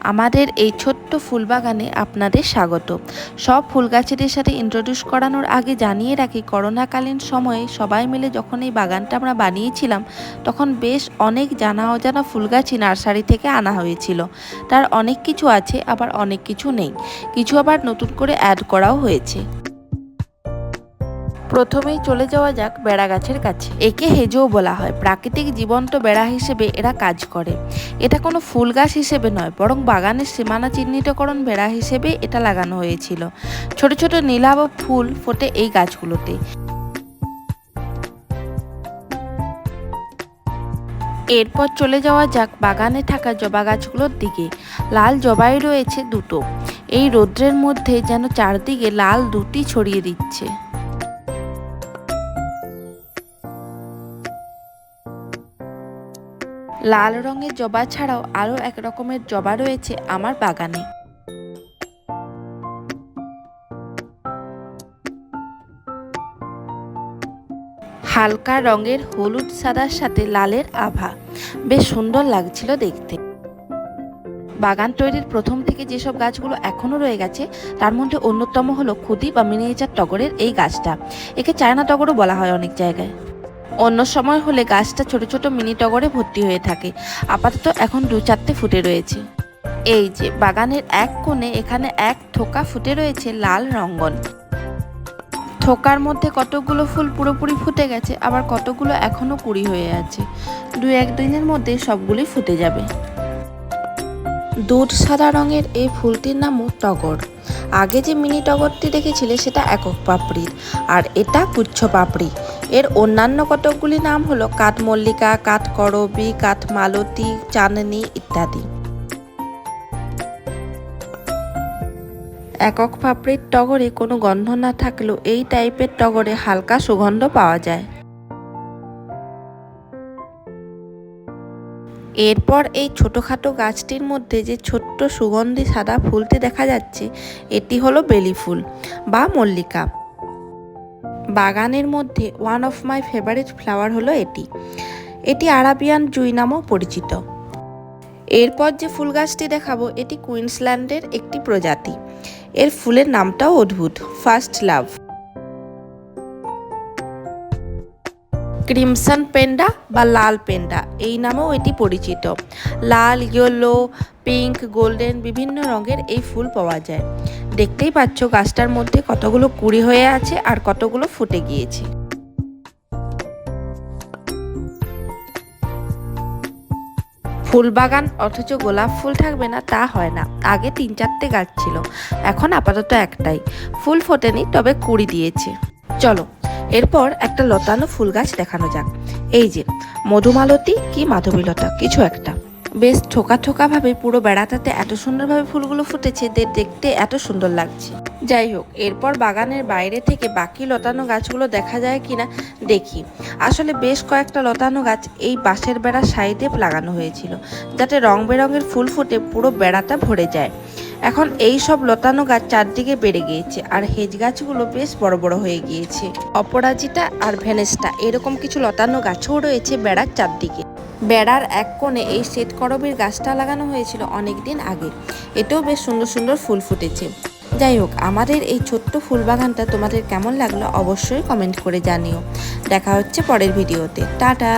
আমাদের এই ছোট্ট ফুল বাগানে আপনাদের স্বাগত। সব ফুল গাছেদের সাথে ইন্ট্রোডিউস করানোর আগে জানিয়ে রাখি, করোনাকালীন সময়ে সবাই মিলে যখন এই বাগানটা আমরা বানিয়েছিলাম, তখন বেশ অনেক জানা অজানা ফুল গাছই নার্সারি থেকে আনা হয়েছিল। তার অনেক কিছু আছে, আবার অনেক কিছু নেই। কিছু আবার নতুন করে অ্যাড করাও হয়েছে। প্রথমেই চলে যাওয়া যাক বেড়া গাছের কাছে। একে হেজও বলা হয়। প্রাকৃতিক জীবন্ত বেড়া হিসেবে এরা কাজ করে। এটা কোনো ফুল গাছ হিসেবে নয়, বরং বাগানের সীমানা চিহ্নিতকরণ বেড়া হিসেবে এটা লাগানো হয়েছিল। ছোট ছোট নীলাভ ফুল ফোটে এই গাছগুলোতে। এরপর চলে যাওয়া যাক বাগানে থাকা জবা গাছগুলোর দিকে। লাল জবাই রয়েছে দুটো। এই রৌদ্রের মধ্যে যেন চারদিকে লাল দুটি ছড়িয়ে দিচ্ছে। লাল রঙের জবা ছাড়াও আরও এক রকমের জবা রয়েছে আমার বাগানে। হালকা রঙের হলুদ সাদার সাথে লালের আভা। বেশ সুন্দর লাগছিল দেখতে। বাগান তৈরির প্রথম থেকে যেসব গাছগুলো এখনও রয়ে গেছে, তার মধ্যে অন্যতম হলো খুদি বা মিনিয়েচার টগরের এই গাছটা। একে চায়না টগরও বলা হয় অনেক জায়গায়। অন্য সময় হলে গাছটা ছোট ছোট মিনি টগরে ভর্তি হয়ে থাকে। আপাতত এখন দু চারটে ফুটে রয়েছে। এই যে, বাগানের এক কোণে এখানে এক থোকা ফুটে রয়েছে লাল রঙ্গন। থোকার মধ্যে কতগুলো ফুল পুরোপুরি ফুটে গেছে, আবার কতগুলো এখনও কুড়ি হয়ে আছে। দু একদিনের মধ্যে সবগুলি ফুটে যাবে। দুধ সাদা রঙের এই ফুলটির নামও টগর। আগে যে মিনি টগরটি দেখেছিলে সেটা একক পাপড়ির, আর এটা গুচ্ছ পাপড়ি। এর অন্যান্য কতকগুলি নাম হলো কাঠমল্লিকা কাঠকরবী কাঠমালতী, চাঁদনি ইত্যাদি। একক পাপড়ির টগরে কোনো গন্ধ না থাকলেও এই টাইপের টগরে হালকা সুগন্ধ পাওয়া যায়। এরপর এই ছোটোখাটো গাছটির মধ্যে যে ছোট্ট সুগন্ধি সাদা ফুলটি দেখা যাচ্ছে, এটি হলো বেলি ফুল বা মল্লিকা। বাগানের মধ্যে one of my favourite flower হলো এটি। এটি আরাবিয়ান জুই নামও পরিচিত। এরপর যে ফুল গাছটি দেখাবো, এটি কুইন্সল্যান্ডের একটি প্রজাতি। এর ফুলের নামটাও অদ্ভুত ফার্স্ট লাভ ক্রিমসন পেন্ডা বা লাল পেন্ডা, এই নামেও এটি পরিচিত। লাল, ইয়েলো, পিঙ্ক, গোল্ডেন বিভিন্ন রঙের এই ফুল পাওয়া যায়। দেখতেই পাচ্ছ গাছটার মধ্যে কতগুলো কুড়ি হয়ে আছে আর কতগুলো ফুটে গিয়েছে। ফুল বাগান অথচ গোলাপ ফুল থাকবে না, তা হয় না। আগে তিন চারটে গাছ ছিল, এখন আপাতত একটাই। ফুল ফোটেনি, তবে কুড়ি দিয়েছে। চলো এরপর একটা লতানো ফুল গাছ দেখানো যাক। এই যে, মধুমালতী কি মাধবীলতা, কিছু একটা। বেশ ঠোকা ঠোকা ভাবে পুরো বেড়াটাতে এত সুন্দরভাবে ফুলগুলো ফুটেছে যে দেখতে এত সুন্দর লাগছে। যাই হোক, এরপর বাগানের বাইরে থেকে বাকি লতানো গাছগুলো দেখা যায় কিনা দেখি। আসলে বেশ কয়েকটা লতানো গাছ এই বাঁশের বেড়া সাইডে লাগানো হয়েছিল, যাতে রং বেরঙের ফুল ফুটে পুরো বেড়াটা ভরে যায়। এখন এই সব লতানো গাছ চারদিকে বেড়ে গিয়েছে, আর হেজ গাছগুলো বেশ বড় বড় হয়ে গিয়েছে। অপরাজিতা আর ভেনেসটা এরকম কিছু লতানো গাছও রয়েছে বেড়ার চারদিকে। বেড়ার এক কোণে এই শ্বেত করবীর গাছটা লাগানো হয়েছিল অনেক দিন আগে। এটাও বেশ সুন্দর সুন্দর ফুল ফুটেছে। যাই হোক, আমাদের এই ছোট্ট ফুল বাগানটা তোমাদের কেমন লাগল অবশ্যই কমেন্ট করে জানিও। দেখা হচ্ছে পরের ভিডিওতে। টাটা!